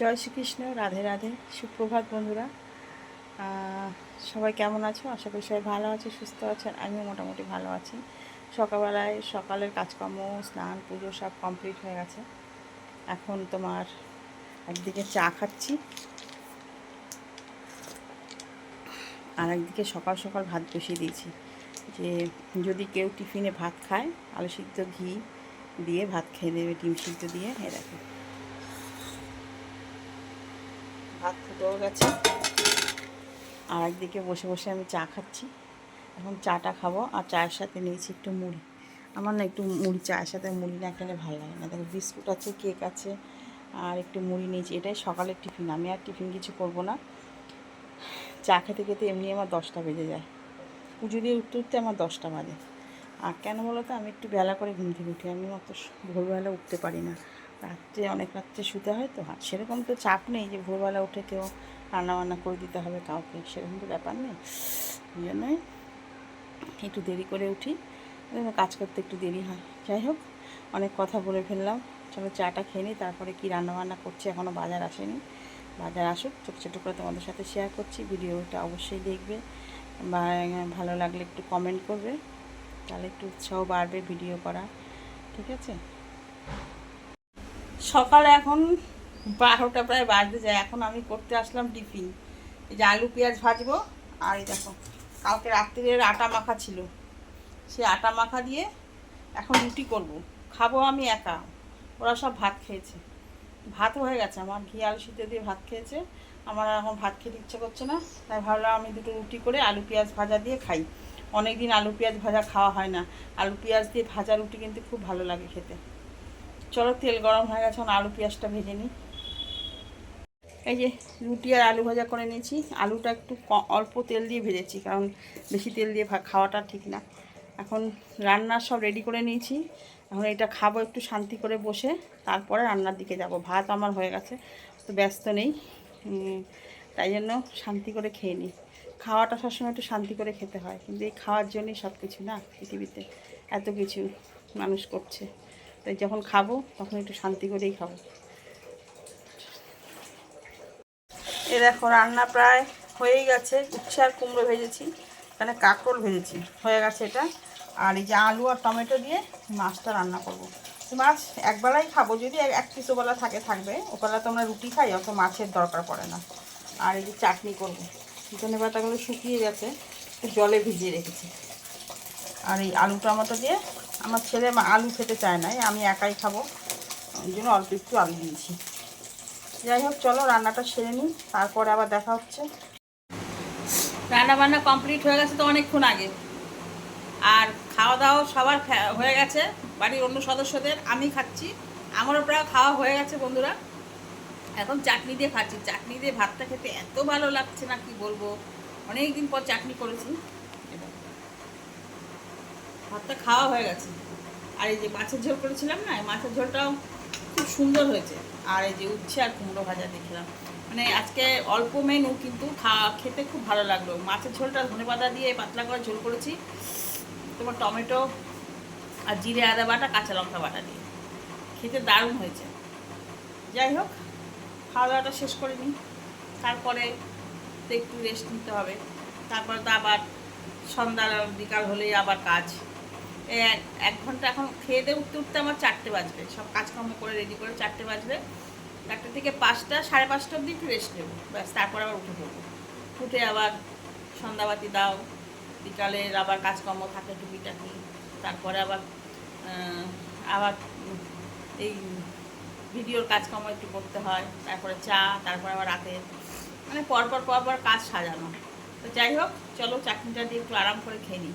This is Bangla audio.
জয় শ্রীকৃষ্ণ, রাধে রাধে। সুপ্রভাত বন্ধুরা সবাই কেমন আছো? আশা করি সবাই ভালো আছে, সুস্থ আছেন আমিও মোটামুটি ভালো আছি। সকালবেলায় সকালের কাজকর্ম, স্নান, পুজো সব কমপ্লিট হয়ে গেছে। এখন তোমার একদিকে চা খাচ্ছি, আর একদিকে সকাল সকাল ভাত বসিয়ে দিয়েছি। যে যদি কেউ টিফিনে ভাত খায়, আলু সিদ্ধ ঘি দিয়ে ভাত খেয়ে দেবে ডিম সিদ্ধ দিয়ে এ দেখো। ফুটেও গেছে আর একদিকে বসে বসে আমি চা খাচ্ছি। এখন চাটা খাব আর চায়ের সাথে নিয়েছি একটু মুড়ি। আমার না একটু মুড়ি, চায়ের সাথে মুড়ি না খেলে ভালো লাগে না। দেখো বিস্কুট আছে, কেক আছে, আর একটু মুড়ি নিয়েছি। এটাই সকালের টিফিন। আমি আর টিফিন কিছু করব না। চা খেতে খেতে এমনি আমার দশটা বেজে যায়। পুজো দিয়ে উঠতে উঠতে আমার দশটা বাজে। আর কেন বলো তো, আমি একটু বেলা করে ঘুম থেকে উঠি। আমি অত ভোরবেলা উঠতে পারি না। রাত্রে অনেক রাত্রে শুতে হয় তো আর সেরকম তো চাপ নেই যে ভোরবেলা উঠে কেউ রান্নাবান্না করে দিতে হবে কাউকে, সেরকম তো ব্যাপার নেই। ওই জন্যই একটু দেরি করে উঠি। কাজ করতে একটু দেরি হয়। যাই হোক, অনেক কথা বলে ফেললাম। চলো চাটা খেয়ে নিই, তারপরে কী রান্নাবান্না করছি এখনও বাজার আসেনি। বাজার আসুক, ছোটো ছোটো করে তোমাদের সাথে শেয়ার করছি, ভিডিওটা অবশ্যই দেখবে। বা, ভালো লাগলে একটু কমেন্ট করবে। তাহলে একটু উৎসাহ বাড়বে ভিডিও করা। ঠিক আছে? সকালে এখন বারোটা প্রায় বাজতে যায়। এখন আমি করতে আসলাম টিফিন। এই যে আলু, পেঁয়াজ ভাজবো। আর এই দেখো, কালকে রাত্রির আটা মাখা ছিল। সে আটা মাখা দিয়ে এখন রুটি করব। খাব আমি একা। ওরা সব ভাত খেয়েছে। ভাত হয়ে গেছে। আমার ঘি, আলু সিদ্ধ দিয়ে ভাত খেয়েছে। আমার এখন ভাত খেতে ইচ্ছে করছে না। তাই ভাবলাম আমি দুটো রুটি করে আলু, পেঁয়াজ ভাজা দিয়ে খাই। অনেক দিন আলু, পেঁয়াজ ভাজা খাওয়া হয় না। আলু, পেঁয়াজ দিয়ে ভাজা রুটি কিন্তু খুব ভালো লাগে খেতে। চলো তেল গরম হয়ে গেছে আলু পেঁয়াজটা ভেজে নিই। এই যে রুটি আর আলু ভাজা করে নিয়েছি। আলুটা একটু অল্প তেল দিয়ে ভেজেছি, কারণ বেশি তেল দিয়ে খাওয়াটা ঠিক না। এখন রান্নার সব রেডি করে নিয়েছি। এখন এটা খাব একটু শান্তি করে বসে, তারপরে রান্নার দিকে যাব। ভাত আমার হয়ে গেছে, তো ব্যস্ত নেই। তাই জন্য শান্তি করে খেয়ে নিই। খাওয়াটা সবসময় একটু শান্তি করে খেতে হয়, কিন্তু এই খাওয়ার জন্যই সব কিছু না পৃথিবীতে এত কিছু মানুষ করছে। তাই যখন খাব, তখন একটু শান্তি করেই খাব। এ দেখো, রান্না প্রায় হয়েই গেছে। উচ্ছে আর কুমড়ো ভেজেছি, এখানে কাঁকরোল ভেজেছি, হয়ে গেছে এটা। আর এই যে আলু আর টমেটো দিয়ে মাছটা রান্না করব। মাছ একবেলাই খাব, যদি এক- পিস ওবেলা থাকে, থাকবে। ওবেলা তো আমরা রুটি খাই, অত মাছের দরকার পড়ে না। আর এই যে চাটনি করব। ধনে পাতাগুলো শুকিয়ে গেছে জলে ভিজিয়ে রেখেছি। আর এই আলু টমেটো দিয়ে আমার ছেলে আলু খেতে চায় না, আমি একাই খাব। ওই জন্য অল্প একটু আলু দিয়েছি। যাই হোক, চলো রান্নাটা সেরে নিই, তারপরে আবার দেখা হচ্ছে। রান্না বান্না কমপ্লিট হয়ে গেছে তো অনেকক্ষণ আগে। আর খাওয়া দাওয়া সবার হয়ে গেছে, বাড়ির অন্য সদস্যদের, আমি খাচ্ছি। আমারও প্রায় খাওয়া হয়ে গেছে, বন্ধুরা। এখন চাটনি দিয়ে খাচ্ছি। চাটনি দিয়ে ভাতটা খেতে এত ভালো লাগছে না, কি বলব? অনেক দিন পর চাটনি করেছি। ভাতটা খাওয়া হয়ে গেছে। আর এই যে মাছের ঝোল করেছিলাম না, এই মাছের ঝোলটাও খুব সুন্দর হয়েছে। আর এই যে উচ্ছে আর কুমড়ো ভাজা দেখলাম। মানে আজকে অল্প মেনু কিন্তু খা- খেতে খুব ভালো লাগল। মাছের ঝোলটা ধনে পাতা দিয়ে পাতলা করে ঝোল করেছি। তোমার টমেটো আর জিরে আদা বাটা, কাঁচা লঙ্কা বাটা দিয়ে। খেতে দারুণ হয়েছে। যাই হোক, খাওয়া দাওয়াটা শেষ করে নিই। তারপরে একটু রেস্ট নিতে হবে। তারপরে তো আবার সন্ধ্যা বিকাল হলেই আবার কাজ। এক- ঘণ্টা এখন খেয়ে দিয়ে উঠতে উঠতে আমার চারটে বাজবে। সব কাজকর্ম করে রেডি করে চারটে বাজবে। চারটে থেকে পাঁচটা, সাড়ে পাঁচটা অবধি একটু রেস্ট নেব। ব্যাস, তারপর আবার উঠে পড়ব। উঠে আবার সন্ধ্যাবাতি দাও বিকালের আবার কাজকর্ম থাকে টুকিটাকি, তারপরে আবার আবার এই ভিডিওর কাজকর্ম একটু করতে হয়, তারপরে চা, তারপরে আবার রাতে। মানে পরপর পরপর কাজ সাজানো। তো যাই হোক, চলো চাটনিটা দিয়ে একটু আরাম করে খেয়ে নিই।